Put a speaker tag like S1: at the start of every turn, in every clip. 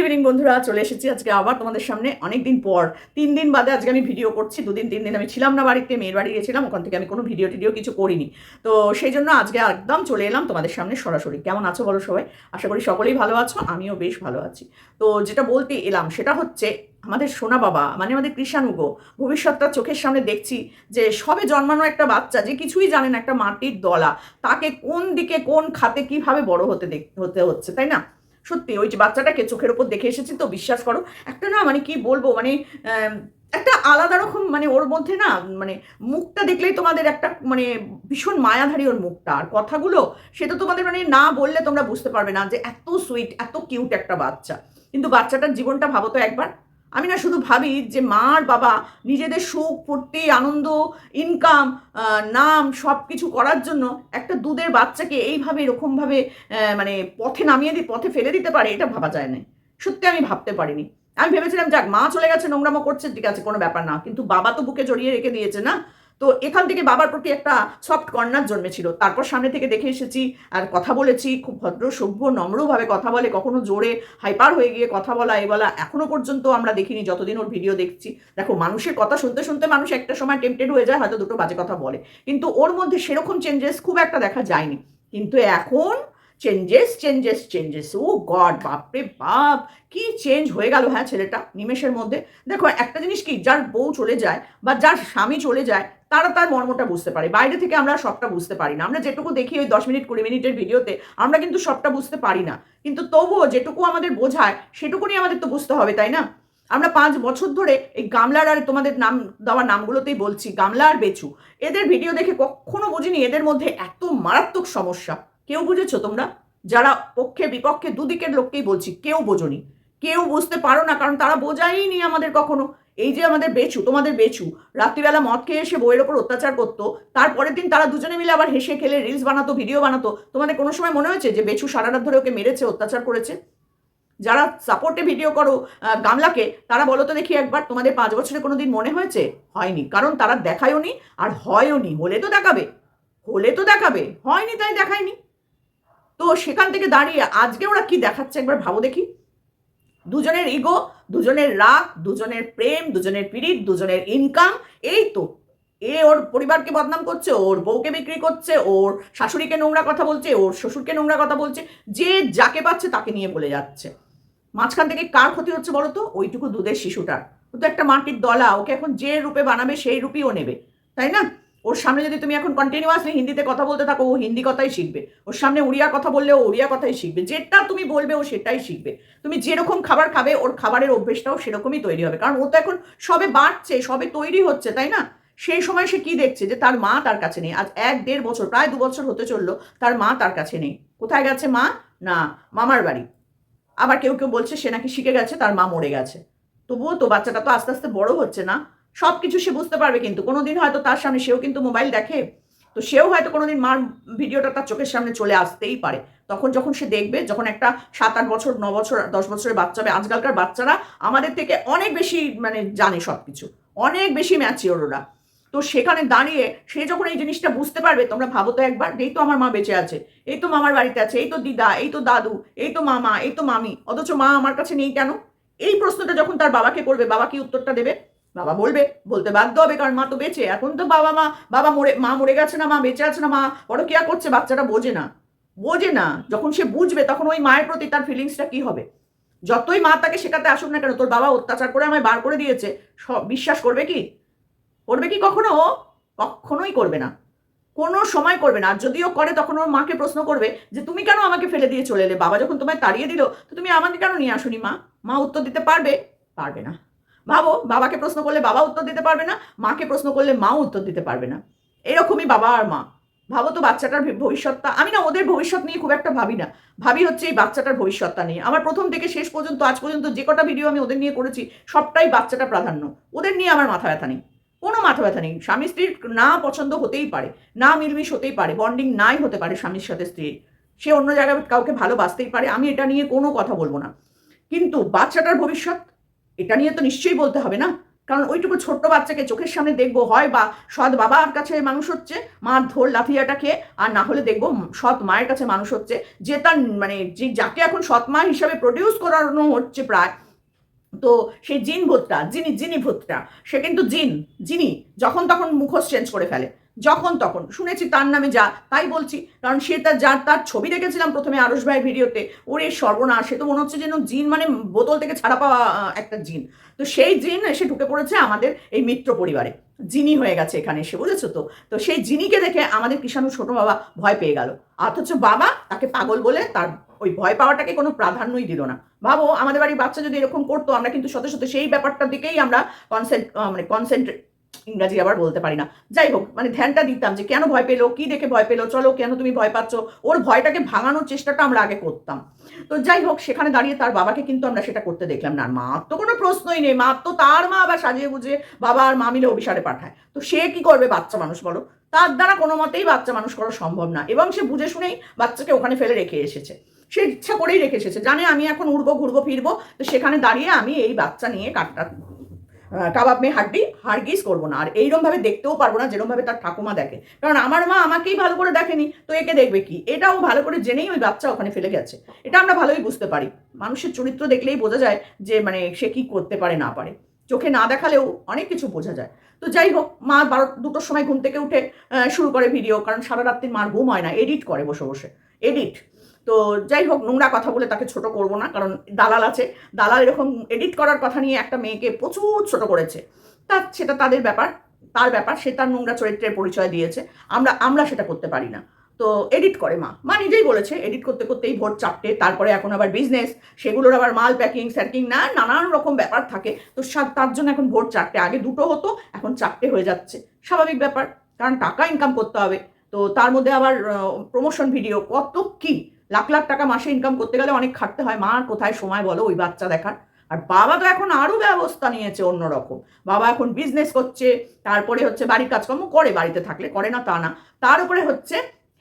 S1: Evening বন্ধুরা, চলে এসেছি আজকে আবার তোমাদের সামনে। অনেক দিন পর, তিন দিন বাদে আজকে আমি ভিডিও করছি। দুদিন, তিন দিন আমি ছিলাম না বাড়িতে, মেয়ের বাড়ি গেছিলাম ওখান থেকে আমি কোনো ভিডিও টিডিও কিছু করিনি। তো সেই জন্য আজকে একদম চলে এলাম তোমাদের সামনে সরাসরি। কেমন আছো বলো সবাই? আশা করি সকলেই ভালো আছো, আমিও বেশ ভালো আছি। তো যেটা বলতে এলাম, সেটা হচ্ছে আমাদের সোনা বাবা মানে আমাদের কৃষাণুগো ভবিষ্যৎটা চোখের সামনে দেখছি যে সবে জন্মানো একটা বাচ্চা, যে কিছুই জানে না, একটা মাটির দলা, তাকে কোন দিকে, কোন খাতে কীভাবে বড় হতে হতে হচ্ছে, তাই না? সত্যি, ওই যে বাচ্চাটাকে চোখের ওপর দেখে এসেছি তো, বিশ্বাস করো। একটা না মানে কি বলব মানে একটা আলাদা রকম মানে ওর মধ্যে না মানে মুখটা দেখলেই তোমাদের একটা মানে ভীষণ মায়াধারী ওর মুখটা। আর কথাগুলো, সেটা তোমাদের মানে না বললে তোমরা বুঝতে পারবে না যে এত সুইট এত কিউট একটা বাচ্চা। কিন্তু বাচ্চাটার জীবনটা ভাবো তো একবার। আমি না শুধু ভাবি যে মা আর বাবা নিজেদের সুখ, ফুর্তি, আনন্দ ইনকাম নাম সব কিছু করার জন্য একটা দুধের বাচ্চাকে এইভাবে, এরকমভাবে মানে পথে নামিয়ে দিয়ে পথে ফেলে দিতে পারে, এটা ভাবা যায় না। সত্যি আমি ভাবতে পারিনি। আমি ভেবেছিলাম, যাক, মা চলে গেছে, নোংরামো করছে, ঠিক আছে, কোনো ব্যাপার না। কিন্তু বাবা তো বুকে জড়িয়ে রেখে দিয়েছে না? তো এখান থেকে বাবার প্রতি একটা সফট কর্নার জন্মেছিল। তারপর সামনে থেকে দেখে এসেছি, আর কথা বলেছি, খুব ভদ্র, সভ্য, নম্রভাবে কথা বলে, কখনো জোরে হাইপার হয়ে গিয়ে কথা বলা, এ বলা, এখনও পর্যন্ত আমরা দেখিনি, যতদিন ওর ভিডিও দেখছি। দেখো, মানুষের কথা শুনতে শুনতে মানুষ একটা সময় টেম্পটেড হয়ে যায়, হয়তো দুটো বাজে কথা বলে। কিন্তু ওর মধ্যে সেরকম চেঞ্জেস খুব একটা দেখা যায়নি। কিন্তু এখন changes changes changes oh god, বাপরে বাপ! কি চেঞ্জ হয়ে গেল হ্যাঁ ছেলেটা, নিমেষের মধ্যে। দেখো, একটা জিনিস কি, যার বউ চলে যায় বা যার স্বামী চলে যায় তারা তার মর্মটা বুঝতে পারে। বাইরে থেকে আমরা সবটা বুঝতে পারি না। আমরা যেটুকু দেখি ওই দশ মিনিট, কুড়ি মিনিটের ভিডিওতে, আমরা কিন্তু সবটা বুঝতে পারি না। কিন্তু তবুও যেটুকু আমাদের বোঝায়, সেটুকুনি আমাদের তো বুঝতে হবে, তাই না? আমরা পাঁচ বছর ধরে এই গামলার আর তোমাদের নাম, দেওয়া নামগুলোতেই বলছি, গামলা আর বেচু। এদের ভিডিও দেখে কখনো বুঝিনি এদের মধ্যে এত মারাত্মক সমস্যা। কেউ বুঝেছ তোমরা? যারা পক্ষে, বিপক্ষে, দুদিকের লোককেই বলছি, কেউ বোঝনি। কেউ বুঝতে পারো না, কারণ তারা বোঝাইনি আমাদের কখনো। এই যে আমাদের বেচু, তোমাদের বেচু, রাত্রিবেলা মদ খেয়ে এসে বইয়ের ওপর অত্যাচার করতো, তারপরের দিন তারা দুজনে মিলে আবার হেসে খেলে রিলস বানাতো ভিডিও বানাতো, তোমাদের কোনো সময় মনে হয়েছে যে বেচু সারা রাত ধরে ওকে মেরেছে, অত্যাচার করেছে? যারা সাপোর্টে ভিডিও করো গামলাকে, তারা বলো তো দেখি একবার, তোমাদের পাঁচ বছরে কোনো দিন মনে হয়েছে? হয়নি, কারণ তারা দেখায়ও নি আর হয়ও নি, হলে তো দেখাবে, হলে তো দেখাবে, হয়নি তাই দেখায়নি। তো সেখান থেকে দাঁড়িয়ে আজকে ওরা কি দেখাচ্ছে একবার ভাবো দেখি। দুজনের ইগো দুজনের রাগ, দুজনের প্রেম, দুজনের পীড়িত, দুজনের ইনকাম এই তো। এ ওর পরিবারকে বদনাম করছে, ওর বউকে বিক্রি করছে, ওর শাশুড়িকে নোংরা কথা বলছে, ওর শ্বশুরকে নোংরা কথা বলছে, যে যাকে পাচ্ছে তাকে নিয়ে বলে যাচ্ছে। মাঝখান থেকে কার ক্ষতি হচ্ছে বলো তো? ওইটুকু দুধের শিশুটার। ও তো একটা মাটির দলা, ওকে এখন যে রূপে বানাবে সেই রূপই ও নেবে। তাই না? ওর সামনে যদি তুমি এখন কন্টিনিউয়াসলি হিন্দিতে কথা বলতে থাকো, ও হিন্দি কথাই শিখবে। ওর সামনে উড়িয়া কথা বললে ও উড়িয়া কথাই শিখবে। যেটা তুমি বলবে ও সেটাই শিখবে। তুমি যেরকম খাবার খাবে, ওর খাবারের অভ্যেসটাও সেরকমই তৈরি হবে। কারণ ও তো এখন সবে বাড়ছে, সবে তৈরি হচ্ছে, তাই না? সেই সময় সে কি দেখছে যে তার মা তার কাছে নেই। আজ এক দেড় বছর, প্রায় দু বছর হতে চলল, তার মা তার কাছে নেই। কোথায় গেছে মা? না, মামার বাড়ি। আবার কেউ কেউ বলছে সে নাকি শিখে গেছে, তার মা মরে গেছে। তবুও তো বাচ্চাটা তো আস্তে আস্তে বড় হচ্ছে না। সব কিছু সে বুঝতে পারবে কিন্তু। কোনোদিন হয়তো তার সামনে সেও কিন্তু মোবাইল দেখে, তো সেও হয়তো কোনোদিন মার ভিডিওটা তার চোখের সামনে চলে আসতেই পারে। তখন যখন সে দেখবে, যখন একটা সাত আট বছর, ন বছর, দশ বছরের বাচ্চা হবে আজকালকার বাচ্চারা আমাদের থেকে অনেক বেশি মানে জানে সব কিছু অনেক বেশি ম্যাচিওর ওরা। তো সেখানে দাঁড়িয়ে সে যখন এই জিনিসটা বুঝতে পারবে, তোমরা ভাবো তো একবার, এই তো আমার মা বেঁচে আছে, এই তো মামার বাড়িতে আছে, এই তো দিদা, এই তো দাদু, এই তো মামা, এই তো মামি, অথচ মা আমার কাছে নেই কেন? এই প্রশ্নটা যখন তার বাবাকে করবে, বাবা কি উত্তরটা দেবে? বাবা বলবে, বলতে বাধ্য হবে, কারণ মা তো বেঁচে। এখন তো বাবা, মা, বাবা মরে, মা মরে গেছে না, মা বেঁচে আছে না, মা বড় কেয়া করছে, বাচ্চাটা বোঝে না। বোঝে না। যখন সে বুঝবে, তখন ওই মায়ের প্রতি তার ফিলিংসটা কি হবে? যতই মা তাকে শেখাতে আসুক না কেন, তোর বাবা অত্যাচার করে আমায় বার করে দিয়েছে, সব বিশ্বাস করবে কি? করবে কি কখনো? কখনোই করবে না। কোনো সময় করবে না। আর যদিও করে, তখন ওর মাকে প্রশ্ন করবে যে, তুমি কেন আমাকে ফেলে দিয়ে চলে এলে? বাবা যখন তোমায় তাড়িয়ে দিল, তো তুমি আমাকে কেন নিয়ে আসুনি, মা? মা উত্তর দিতে পারবে? পারবে না। ভাবো, বাবাকে প্রশ্ন করলে বাবা উত্তর দিতে পারবে না, মাকে প্রশ্ন করলে মাও উত্তর দিতে পারবে না। এরকমই বাবা আর মা। ভাবো তো বাচ্চাটার ভবিষ্যৎটা, আমি না ওদের ভবিষ্যৎ নিয়ে খুব একটা ভাবি না। ভাবি হচ্ছে এই বাচ্চাটার ভবিষ্যৎটা নিয়ে। আমার প্রথম থেকে শেষ পর্যন্ত, আজ পর্যন্ত যে কটা ভিডিও আমি ওদের নিয়ে করেছি, সবটাই বাচ্চাটা প্রাধান্য। ওদের নিয়ে আমার মাথা ব্যথা নেই। কোনো মাথা ব্যথা নেই। স্বামী স্ত্রীর না পছন্দ হতেই পারে, না মিলমিশ হতেই পারে বন্ডিং নাই হতে পারে স্বামীর সাথে স্ত্রীর। সে অন্য জায়গায় কাউকে ভালোবাসতেই পারে, আমি এটা নিয়ে কোনো কথা বলব না। কিন্তু বাচ্চাটার ভবিষ্যৎ এটা নিয়ে তো নিশ্চয়ই বলতে হবে না? কারণ ওইটুকু ছোট্ট বাচ্চাকে চোখের সামনে দেখব, হয় বা সৎ বাবার কাছে মানুষ হচ্ছে, মার ধর লাথিয়াটা খেয়ে আর না হলে দেখব সৎ মায়ের কাছে মানুষ হচ্ছে, যে তার মানে যে যাকে এখন সৎ মা হিসাবে প্রডিউস করানো হচ্ছে প্রায়, তো সেই জিন ভূতটা যিনি যিনি ভূতটা, সে কিন্তু জিন যিনি যখন তখন মুখোশ চেঞ্জ করে ফেলে। যখন তখন। শুনেছি তার নামে যা, তাই বলছি। কারণ সে তার যার তার ছবি দেখেছিলাম প্রথমে আরুষ ভাইয়ের ভিডিওতে। ওরে সর্বনাশ, সে তো মনে হচ্ছে যেন জিন মানে বোতল থেকে ছাড়া পাওয়া একটা জিন। তো সেই জিন এসে ঢুকে পড়েছে আমাদের এই মিত্র পরিবারে। জিনি হয়ে গেছে এখানে এসে, বুঝেছ তো? তো সেই জিনিকে দেখে আমাদের কিষাণু ছোট বাবা ভয় পেয়ে গেল। অথচ বাবা তাকে পাগল বলে তার ওই ভয় পাওয়াটাকে কোনো প্রাধান্যই দিল না। ভাবো, আমাদের বাড়ির বাচ্চা যদি এরকম করতো, আমরা কিন্তু সাথে সাথে সেই ব্যাপারটার দিকেই আমরা কনসেন্ট মানে কনসেন্ট্রেট ইংরাজি আবার বলতে পারি না। যাই হোক মানে ধ্যানটা দিতাম যে কেন ভয় পেল, কি দেখে ভয় পেল, চলো কেন তুমি ভয় পাচ্ছ? ওর ভয়টাকে ভাঙানোর চেষ্টাটা আমরা আগে করতাম। তো যাই হোক, সেখানে দাঁড়িয়ে তার বাবাকে কিন্তু আমরা সেটা করতে দেখলাম না। মার তো কোনো প্রশ্নই নেই মার তো তার মা আবার সাজিয়ে বুঝিয়ে বাবা আর মা মিলে অভিসারে পাঠায়। তো সে কি করবে বাচ্চা মানুষ বলো? তার দ্বারা কোনো মতেই বাচ্চা মানুষ করা সম্ভব না। এবং সে বুঝে শুনেই বাচ্চাকে ওখানে ফেলে রেখে এসেছে। সে ইচ্ছা করেই রেখে এসেছে। জানে আমি এখন উড়বো, ঘুরবো, ফিরবো। তো সেখানে দাঁড়িয়ে আমি এই বাচ্চা নিয়ে কাটটা কাবাব মে হাড্ডি হারগিজ করব না। আর এইরকম ভাবে দেখতেও পারব না, যেরকম ভাবে তার ঠাকুমা দেখে। কারণ আমার মা আমাকেই ভালো করে দেখেনি, তো একে দেখবে কি? এটাও ভালো করে জেনেই ওই বাচ্চা ওখানে ফেলে গেছে। এটা আমরা ভালোই বুঝতে পারি। মানুষের চরিত্র দেখলেই বোঝা যায় যে মানে সে কি করতে পারে, না পারে। চোখে না দেখালেও অনেক কিছু বোঝা যায়। তো যাই হোক, মা বারো, দুটোর সময় ঘুম থেকে উঠে শুরু করে ভিডিও, কারণ সারা রাত্রি মার ঘুম হয় না। এডিট করে বসে বসে। এডিট। তো যাই হোক, নোংরা কথা বলে তাকে ছোট করব না, কারণ দালাল আছে। দালাল এরকম এডিট করার কথা নিয়ে একটা মেয়েকে প্রচুর ছোট করেছে। তা সেটা তাদের ব্যাপার, তার ব্যাপার, সে তার নোংরা চরিত্রের পরিচয় দিয়েছে। আমরা আমরা সেটা করতে পারি না। তো এডিট করে মা। মা নিজেই বলেছে এডিট করতে করতেই ভোর চারটে, তারপরে এখন আবার বিজনেস সেগুলোর আবার মাল প্যাকিং স্যাকিং না, নানান রকম ব্যাপার থাকে। তো তার জন্য এখন ভোর চারটে, আগে দুটো হতো, এখন চারটে হয়ে যাচ্ছে। স্বাভাবিক ব্যাপার, কারণ টাকা ইনকাম করতে হবে। তো তার মধ্যে আবার প্রমোশন ভিডিও কত কি? লাখ লাখ টাকা মাসে ইনকাম করতে গেলে অনেক খাটতে হয়। মা, কোথায় সময় বলো? ওই বাচ্চা দেখার। আর বাবা তো এখন আরও ব্যবস্থা নিয়েছে অন্যরকম বাবা এখন বিজনেস করছে, তারপরে হচ্ছে বাড়ির কাজকর্ম করে, বাড়িতে থাকলে করে না, তা না। তার উপরে হচ্ছে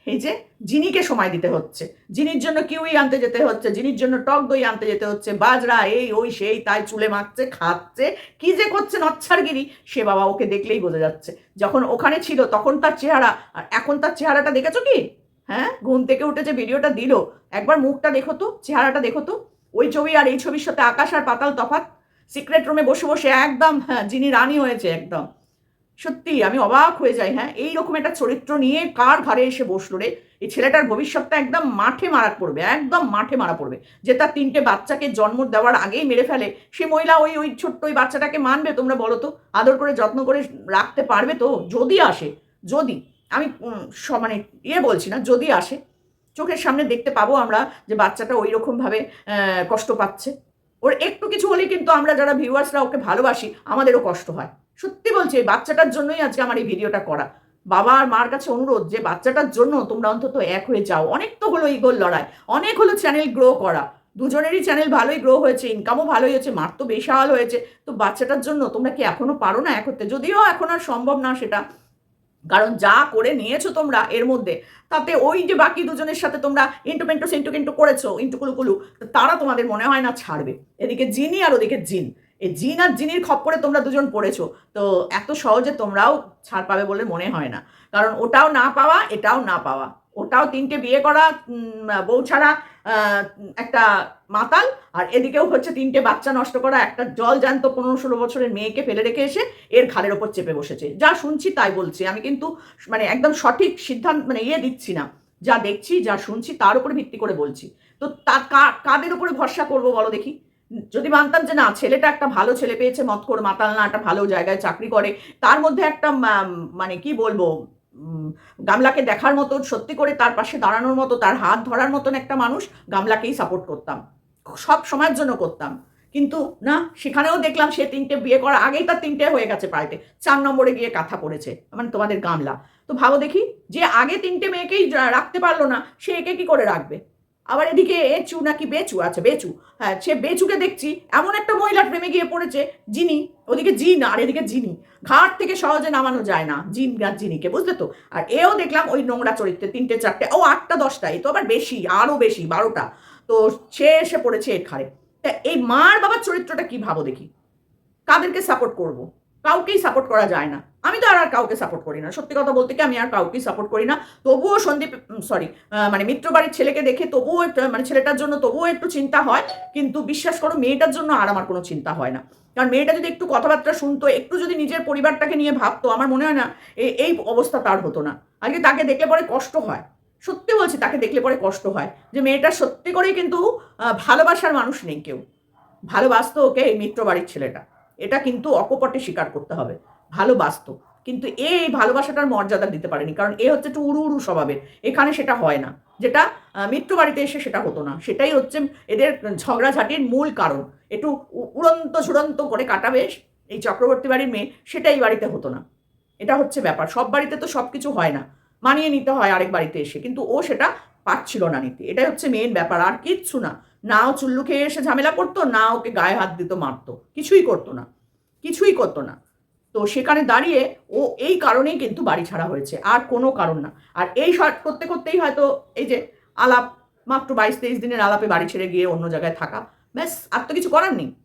S1: এই যে জিনিকে সময় দিতে হচ্ছে। জিনির জন্য কিউই আনতে যেতে হচ্ছে, জিনির জন্য টক দই আনতে যেতে হচ্ছে, বাজরা এই, ওই, সেই, তাই চুলে মাখছে, খাচ্ছে, কি যে করছে নচ্ছারগিরি, সে বাবা ওকে দেখলেই বোঝা যাচ্ছে। যখন ওখানে ছিল তখন তার চেহারা, আর এখন তার চেহারাটা দেখেছ কি? হ্যাঁ? ঘুম থেকে উঠে যে ভিডিওটা দিল, একবার মুখটা দেখো তো, চেহারাটা দেখো তো। ওই ছবি আর এই ছবির সাথে আকাশ আর পাতাল তফাৎ। সিক্রেট রুমে বসে বসে একদম হ্যাঁ যিনি রানী হয়েছে একদম। সত্যি, আমি অবাক হয়ে যাই হ্যাঁ? এইরকম একটা চরিত্র নিয়ে কার ঘরে এসে বসল রে? এই ছেলেটার ভবিষ্যৎটা একদম মাঠে মারা পড়বে, একদম মাঠে মারা পড়বে। যে তার তিনটে বাচ্চাকে জন্ম দেওয়ার আগেই মেরে ফেলে সে মহিলা ওই ওই ছোট্ট ওই বাচ্চাটাকে মানবে তোমরা বলো তো? আদর করে যত্ন করে রাখতে পারবে তো? যদি আসে, যদি। আমি উম, স- মানে ইয়ে বলছি না যদি আসে চোখের সামনে দেখতে পাবো আমরা যে বাচ্চাটা ওই রকমভাবে কষ্ট পাচ্ছে। ওর একটু কিছু হলেই কিন্তু আমরা যারা ভিউয়ার্সরা ওকে ভালোবাসি আমাদেরও কষ্ট হয়। সত্যি বলছি এই বাচ্চাটার জন্যই আজকে আমার এই ভিডিওটা করা। বাবা আর মার কাছে অনুরোধ যে বাচ্চাটার জন্য তোমরা অন্তত এক হয়ে যাও। অনেক তো হলো ইগোল লড়াই অনেক হলো চ্যানেল গ্রো করা। দুজনেরই চ্যানেল ভালোই গ্রো হয়েছে ইনকামও ভালোই হয়েছে মার তো বিশাল হয়েছে। তো বাচ্চাটার জন্য তোমরা কি এখনও পারো না এক হতে? যদিও এখন আর সম্ভব না সেটা। কারণ যা করে নিয়েছো তোমরা এর মধ্যে, তাতে ওই যে বাকি দুজনের সাথে তোমরা ইন্টু পেন্টু সেন্টু কিন্তু করেছ, ইন্টু কুলুকুলু তো তারা তোমাদের মনে হয় না ছাড়বে। এদিকে জিনি আর ওদিকে জিন। এই জিন আর জিনির খপ্পরে তোমরা দুজন পড়েছো, তো এত সহজে তোমরাও ছাড় পাবে বলে মনে হয় না। কারণ ওটাও না পাওয়া, এটাও না পাওয়া। ওটাও তিনটে বিয়ে করা বউ ছাড়া একটা মাতাল, আর এদিকেও হচ্ছে তিনটে বাচ্চা নষ্ট করা, একটা জল জ্যান্ত পনেরো ষোলো বছরের মেয়েকে ফেলে রেখে এসে এর ঘাড়ের ওপর চেপে বসেছে। যা শুনছি তাই বলছি। আমি কিন্তু মানে একদম সঠিক সিদ্ধান্ত মানে ইয়ে দিচ্ছি না। যা দেখছি, যা শুনছি, তার উপরে ভিত্তি করে বলছি। তো তা কাদের উপরে ভরসা করব বলো দেখি? যদি মানতাম যে না, ছেলেটা একটা ভালো ছেলে পেয়েছে মত করে মাতাল না, একটা ভালো জায়গায় চাকরি করে, তার মধ্যে একটা মানে কি বলব গামলাকে দেখার মতো, সত্যি করে তার পাশে দাঁড়ানোর মতো, তার হাত ধরার মতন একটা মানুষ গামলাকেই সাপোর্ট করতাম। সব সময়ের জন্য করতাম। কিন্তু না, সেখানেও দেখলাম সে তিনটে বিয়ে করা আগেই তার তিনটে হয়ে গেছে প্রায়তে চার নম্বরে গিয়ে কাঁথা পড়েছে মানে তোমাদের গামলা। তো ভাবো দেখি, যে আগে তিনটে মেয়েকেই রাখতে পারল না, সে একে কি করে রাখবে? আবার এদিকে এচু নাকি বেচু? আছে বেচু। হ্যাঁ সে বেচুকে দেখছি। এমন একটা মহিলার প্রেমে গিয়ে পড়েছে, যিনি, ওদিকে জিন আর এদিকে জিনি। ঘাট থেকে সহজে নামানো যায় না, জিন আর জিনিকে, বুঝলে তো? আর এও দেখলাম ওই নোংরা চরিত্রে, তিনটে, চারটে, ও আটটা, দশটা, এ তো আবার বেশি আরও বেশি, বারোটা। তো সে এসে পড়েছে এর ঘাড়ে। তা এই মার বাবার চরিত্রটা কি ভাবো দেখি? কাদেরকে সাপোর্ট করব? কাউকেই সাপোর্ট করা যায় না। আমি তো আর আর কাউকে সাপোর্ট করি না। সত্যি কথা বলতে কি আমি আর কাউকেই সাপোর্ট করি না। তবুও সন্দীপ সরি মানে মিত্র বাড়ির ছেলেকে দেখে তবুও মানে ছেলেটার জন্য তবুও একটু চিন্তা হয়, কিন্তু বিশ্বাস করো মেয়েটার জন্য আর আমার কোনো চিন্তা হয় না। কারণ মেয়েটা যদি একটু কথাবার্তা শুনতো, একটু যদি নিজের পরিবারটাকে নিয়ে ভাবতো, আমার মনে হয় না এই অবস্থা তার হতো না। আজকে তাকে দেখলে পরে কষ্ট হয়। সত্যি বলছি, তাকে দেখলে পরে কষ্ট হয় যে মেয়েটা সত্যি করেই কিন্তু ভালোবাসার মানুষ নেই কেউ। ভালোবাসতো ওকে এই মিত্র বাড়ির ছেলেটা। এটা কিন্তু অকপটে স্বীকার করতে হবে। ভালোবাসতো কিন্তু এই ভালোবাসাটার মর্যাদা দিতে পারেনি। কারণ এ হচ্ছে একটু উড়ু উড়ু স্বভাবের। এখানে সেটা হয় না। যেটা মিত্র বাড়িতে এসে সেটা হতো না। সেটাই হচ্ছে এদের ঝগড়াঝাটির মূল কারণ। একটু উড়ন্ত ঝুড়ন্ত করে কাটাবে এই চক্রবর্তী বাড়ির মেয়ে, সেটাই বাড়িতে হতো না। এটা হচ্ছে ব্যাপার। সব বাড়িতে তো সব কিছু হয় না। মানিয়ে নিতে হয় আরেক বাড়িতে এসে। কিন্তু ও সেটা পারছিল না নিতে। এটাই হচ্ছে মেন ব্যাপার। আর কিচ্ছু না। না ও চুল্লু খেয়ে এসে ঝামেলা করতো না ওকে গায়ে হাত দিত, মারতো। কিছুই করতো না। কিছুই করতো না। তো সেখানে দাঁড়িয়ে ও এই কারণেই কিন্তু বাড়ি ছাড়া হয়েছে, আর কোনো কারণ না। আর এই করতে করতেই হয়তো এই যে আলাপ, মাত্র বাইশ তেইশ দিনের আলাপে বাড়ি ছেড়ে গিয়ে অন্য জায়গায় থাকা। ব্যাস, আর তো কিছু করার নেই।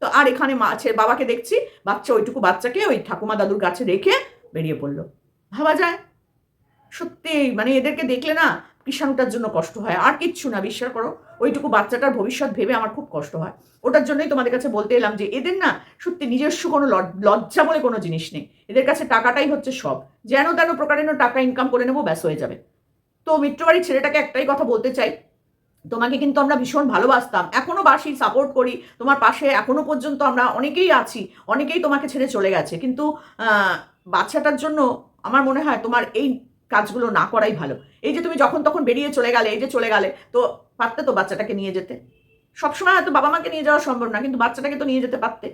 S1: তো আর এখানে মা ছে- বাবাকে দেখছি, বাচ্চা ওইটুকু বাচ্চাকে ওই ঠাকুমা দাদুর কাছে রেখে বেরিয়ে পড়ল। ভাবা যায়। সত্যি মানে এদেরকে দেখলে না কৃষাণুটার জন্য কষ্ট হয়। আর কিচ্ছু না, বিশ্বাস করো। ওইটুকু বাচ্চাটার ভবিষ্যৎ ভেবে আমার খুব কষ্ট হয়। ওটার জন্যই তোমাদের কাছে বলতে এলাম যে, এদের না সত্যি নিজস্ব কোনো লজ- লজ্জা বলে কোনো জিনিস নেই। এদের কাছে টাকাটাই হচ্ছে সব। যেন তেন প্রকারেণ টাকা ইনকাম করে নেব, ব্যাস হয়ে যাবে। তো মিত্রবাড়ির ছেলেটাকে একটাই কথা বলতে চাই। তোমাকে কিন্তু আমরা ভীষণ ভালোবাসতাম। এখনও বাসি সাপোর্ট করি। তোমার পাশে এখনও পর্যন্ত আমরা অনেকেই আছি। অনেকেই তোমাকে ছেড়ে চলে গেছে। কিন্তু বাচ্চাটার জন্য আমার মনে হয় তোমার এই কাজগুলো না করাই ভালো। এই যে তুমি যখন তখন বেরিয়ে চলে গেলে, এই যে চলে গেলে, তো পারতে তো বাচ্চাটাকে নিয়ে যেতে। সবসময় হয়তো বাবা মাকে নিয়ে যাওয়া সম্ভব না, কিন্তু বাচ্চাটাকে তো নিয়ে যেতে পারতে।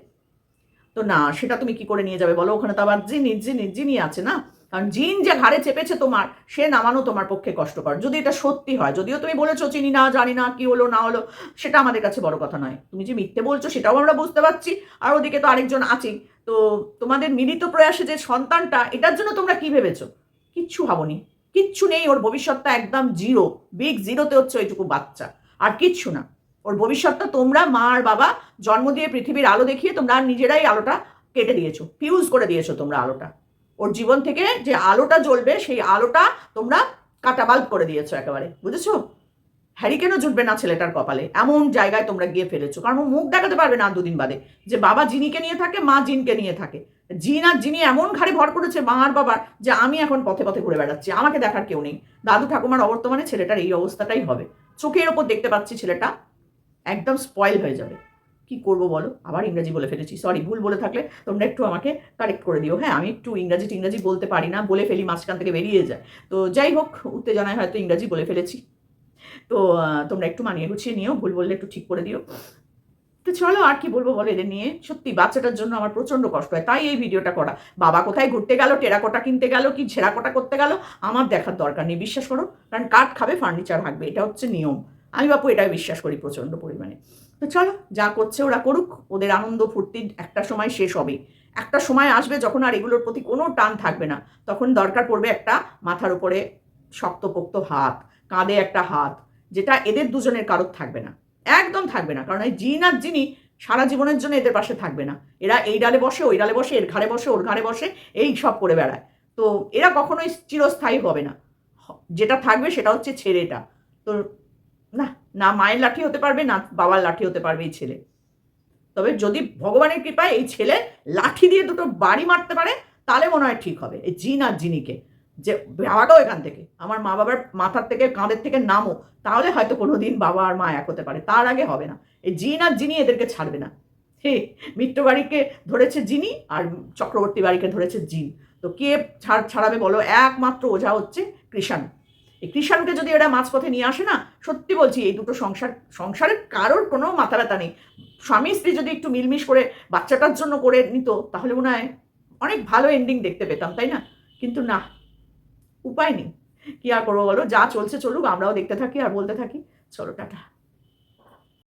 S1: তো না, সেটা তুমি কি করে নিয়ে যাবে বলো? ওখানে তো আবার জিনি জিনি জিনি আছে না? কারণ জিন যে ঘাড়ে চেপেছে তোমার, সে নামানো তোমার পক্ষে কষ্টকর। যদি এটা সত্যি হয়, যদিও তুমি বলেছ চিনি না, জানি না, কি হলো, না হলো, সেটা আমাদের কাছে বড় কথা নয়। তুমি যে মিথ্যে বলছো, সেটাও আমরা বুঝতে পারছি। আর ওদিকে তো আরেকজন আছেই। তো তোমাদের মিলিত প্রয়াসে যে সন্তানটা, এটার জন্য তোমরা কি ভেবেছো? কিচ্ছু ভাবনি। কিচ্ছু নেই, ওর ভবিষ্যৎটা একদম জিরো বিগ জিরোতে হচ্ছে ওইটুকু বাচ্চা। আর কিচ্ছু না। ওর ভবিষ্যৎটা তোমরা মা আর বাবা জন্ম দিয়ে পৃথিবীর আলো দেখিয়ে তোমরা নিজেরাই আলোটা কেটে দিয়েছ ফিউজ করে দিয়েছ তোমরা আলোটা। ওর জীবন থেকে যে আলোটা জ্বলবে, সেই আলোটা তোমরা কাটা বাল্ব করে দিয়েছ একেবারে। বুঝেছ? হ্যারিকেনও জুটবে না ছেলেটার কপালে। এমন জায়গায় তোমরা গিয়ে ফেলেছো। কারণ মুখ দেখাতে পারবে না দুদিন বাদে যে বাবা জিনিকে নিয়ে থাকে, মা জিনকে নিয়ে থাকে। জিন আর জিনি এমন ঘাড়ে ভর করেছে মা আর বাবার যে আমি এখন পথে পথে ঘুরে বেড়াচ্ছি। আমাকে দেখার কেউ নেই। দাদু ঠাকুমার অবর্তমানে ছেলেটার এই অবস্থাটাই হবে। চোখের ওপর দেখতে পাচ্ছি ছেলেটা একদম স্পয়েল হয়ে যাবে। কি করব বলো? আবার ইংরাজি বলে ফেলেছি। সরি ভুল বলে থাকলে তোমরা একটু আমাকে কারেক্ট করে দিও। হ্যাঁ আমি একটু ইংরাজি টিংরাজি বলতে পারি না, বলে ফেলি, মাঝখান থেকে বেরিয়ে যায়। তো যাই হোক, উত্তেজনায় হয়তো ইংরাজি বলে ফেলেছি। তো তোমরা একটু মানিয়ে গুছিয়ে নিও, ভুল বললে একটু ঠিক করে দিও। তো চলো আর কি বলব বলো এদের নিয়ে? সত্যি বাচ্চাটার জন্য আমার প্রচণ্ড কষ্ট হয়, তাই এই ভিডিওটা করা। বাবা কোথায় ঘুরতে গেল, টেরাকোটা কিনতে গেল, কি ছেঁড়াকোটা করতে গেল, আমার দেখার দরকার নেই, বিশ্বাস করো। কারণ কাঠ খাবে ফার্নিচার হাঁকবে এটা হচ্ছে নিয়ম। আমি বাপু এটাই বিশ্বাস করি প্রচণ্ড পরিমাণে। তো চলো, যা করছে ওরা করুক, ওদের আনন্দ ফুর্তি একটা সময় শেষ হবে। একটা সময় আসবে যখন আর এগুলোর প্রতি কোনো টান থাকবে না, তখন দরকার পড়বে একটা মাথার উপরে শক্তপোক্ত হাত। কাঁধে একটা হাত, যেটা এদের দুজনের কারোর থাকবে না। একদম থাকবে না, কারণ এই জিন আর জিনি সারা জীবনের জন্য এদের পাশে থাকবে না। এরা এই ডালে বসে, ওই ডালে বসে, এর ঘাড়ে বসে, ওর ঘাড়ে বসে, এই সব করে বেড়ায়। তো এরা কখনোই চিরস্থায়ী হবে না। যেটা থাকবে সেটা হচ্ছে ছেলেটা তো না না মায়ের লাঠি হতে পারবে, না বাবার লাঠি হতে পারবে এই ছেলে। তবে যদি ভগবানের কৃপায় এই ছেলে লাঠি দিয়ে দুটো বাড়ি মারতে পারে, তাহলে মনে হয় ঠিক হবে, এই জিন আর জিনিকে। যে ভাগাও এখান থেকে। আমার মা বাবার মাথার থেকে, কাঁধের থেকে নামো, তাহলে হয়তো কোনোদিন বাবা আর মা এক হতে পারে। তার আগে হবে না। এই জিন আর জিনি এদেরকে ছাড়বে না। হে, মিত্র বাড়িকে ধরেছে জিনি আর চক্রবর্তী বাড়িকে ধরেছে জিন। তো কে ছাড়, ছাড়াবে বলো? একমাত্র ওঝা হচ্ছে কৃষাণ। এই কৃষাণকে যদি এরা মাঝপথে নিয়ে আসে না, সত্যি বলছি এই দুটো সংসার সংসারের কারোর কোনো মাথা ব্যথা নেই। স্বামী, স্ত্রী যদি একটু মিলমিশ করে বাচ্চাটার জন্য করে নিত, তাহলে মনে হয় অনেক ভালো এন্ডিং দেখতে পেতাম, তাই না? কিন্তু না উপায় নেই। কি আর করব বলো? যা চলছে চলুক, আমরাও দেখতে থাকি আর বলতে থাকি। চলো, টাটা।